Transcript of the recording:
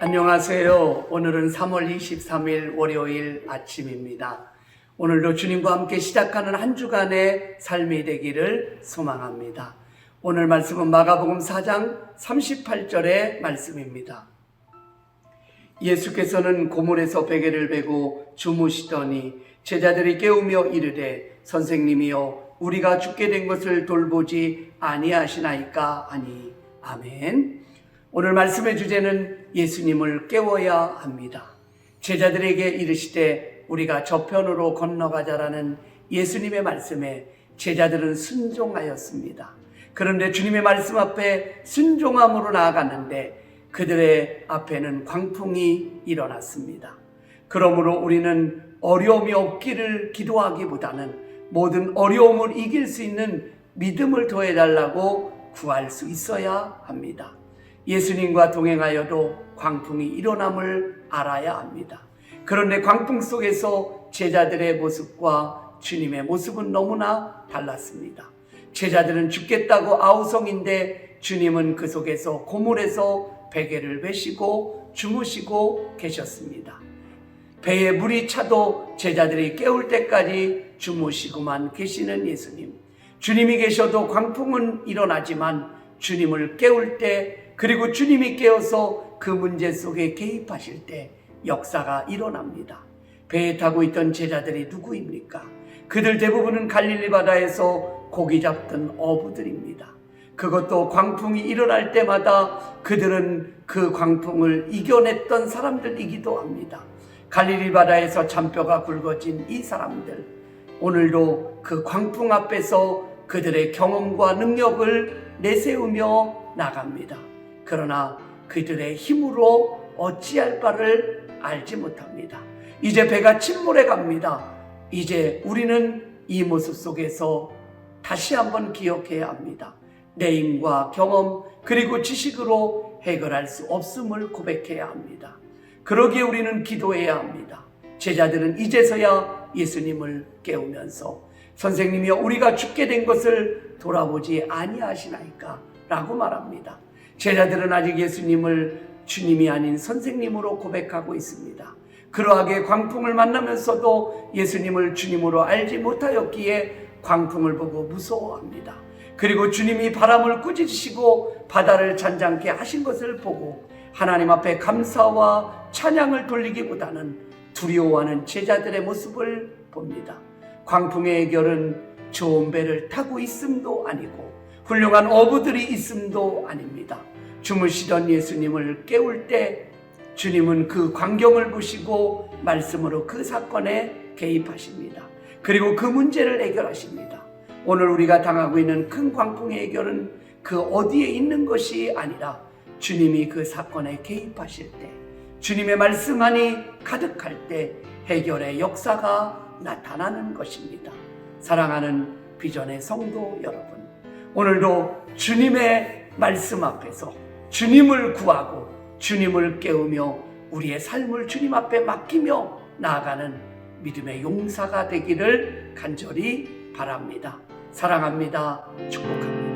안녕하세요. 오늘은 3월 23일 월요일 아침입니다. 오늘도 주님과 함께 시작하는 한 주간의 삶이 되기를 소망합니다. 오늘 말씀은 마가복음 4장 38절의 말씀입니다. 예수께서는 고물에서 베개를 베고 주무시더니 제자들이 깨우며 이르되 선생님이여 우리가 죽게 된 것을 돌보지 아니하시나이까 하니 아멘. 오늘 말씀의 주제는 예수님을 깨워야 합니다. 제자들에게 이르시되 우리가 저편으로 건너가자라는 예수님의 말씀에 제자들은 순종하였습니다. 그런데 주님의 말씀 앞에 순종함으로 나아갔는데 그들의 앞에는 광풍이 일어났습니다. 그러므로 우리는 어려움이 없기를 기도하기보다는 모든 어려움을 이길 수 있는 믿음을 더해달라고 구할 수 있어야 합니다. 예수님과 동행하여도 광풍이 일어남을 알아야 합니다. 그런데 광풍 속에서 제자들의 모습과 주님의 모습은 너무나 달랐습니다. 제자들은 죽겠다고 아우성인데 주님은 그 속에서 고물에서 베개를 베시고 주무시고 계셨습니다. 배에 물이 차도 제자들이 깨울 때까지 주무시고만 계시는 예수님. 주님이 계셔도 광풍은 일어나지만 주님을 깨울 때 그리고 주님이 깨어서 그 문제 속에 개입하실 때 역사가 일어납니다. 배에 타고 있던 제자들이 누구입니까? 그들 대부분은 갈릴리 바다에서 고기 잡던 어부들입니다. 그것도 광풍이 일어날 때마다 그들은 그 광풍을 이겨냈던 사람들이기도 합니다. 갈릴리 바다에서 잔뼈가 굵어진 이 사람들, 오늘도 그 광풍 앞에서 그들의 경험과 능력을 내세우며 나갑니다. 그러나 그들의 힘으로 어찌할 바를 알지 못합니다. 이제 배가 침몰해 갑니다. 이제 우리는 이 모습 속에서 다시 한번 기억해야 합니다. 내 힘과 경험 그리고 지식으로 해결할 수 없음을 고백해야 합니다. 그러기에 우리는 기도해야 합니다. 제자들은 이제서야 예수님을 깨우면서 선생님이여 우리가 죽게 된 것을 돌아보지 아니하시나이까 라고 말합니다. 제자들은 아직 예수님을 주님이 아닌 선생님으로 고백하고 있습니다. 그러하게 광풍을 만나면서도 예수님을 주님으로 알지 못하였기에 광풍을 보고 무서워합니다. 그리고 주님이 바람을 꾸짖으시고 바다를 잔잔케 하신 것을 보고 하나님 앞에 감사와 찬양을 돌리기보다는 두려워하는 제자들의 모습을 봅니다. 광풍의 해결은 좋은 배를 타고 있음도 아니고 훌륭한 어부들이 있음도 아닙니다. 주무시던 예수님을 깨울 때 주님은 그 광경을 보시고 말씀으로 그 사건에 개입하십니다. 그리고 그 문제를 해결하십니다. 오늘 우리가 당하고 있는 큰 광풍의 해결은 그 어디에 있는 것이 아니라 주님이 그 사건에 개입하실 때, 주님의 말씀만이 가득할 때 해결의 역사가 나타나는 것입니다. 사랑하는 비전의 성도 여러분, 오늘도 주님의 말씀 앞에서 주님을 구하고 주님을 깨우며 우리의 삶을 주님 앞에 맡기며 나아가는 믿음의 용사가 되기를 간절히 바랍니다. 사랑합니다. 축복합니다.